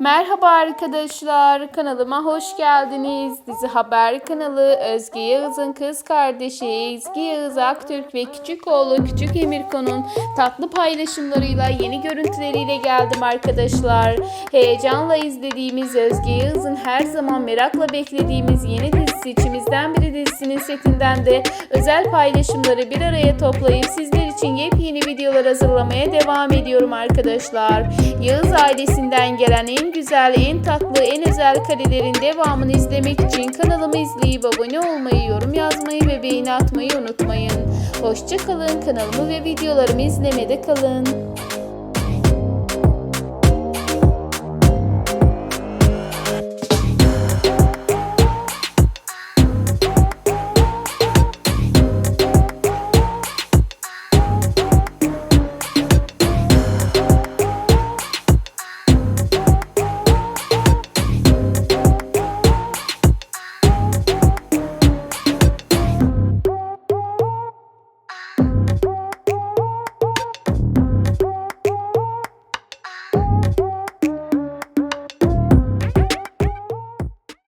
Merhaba arkadaşlar, kanalıma hoş geldiniz. Dizi Haber kanalı Özge Yağız'ın kız kardeşi Ezgi Yağız Aktürk ve küçük oğlu Küçük Emirko'nun tatlı paylaşımlarıyla yeni görüntüleriyle geldim arkadaşlar. Heyecanla izlediğimiz Özge Yağız'ın her zaman merakla beklediğimiz yeni dizisi içimizden biri dizisinin setinden de özel paylaşımları bir araya toplayıp sizler için yepyeni videolar hazırlamaya devam ediyorum arkadaşlar. Yağız ailesinden gelen en güzel, en tatlı, en özel karelerin devamını izlemek için kanalımı izleyip abone olmayı, yorum yazmayı ve beğeni atmayı unutmayın. Hoşçakalın, kanalımı ve videolarımı izlemede kalın.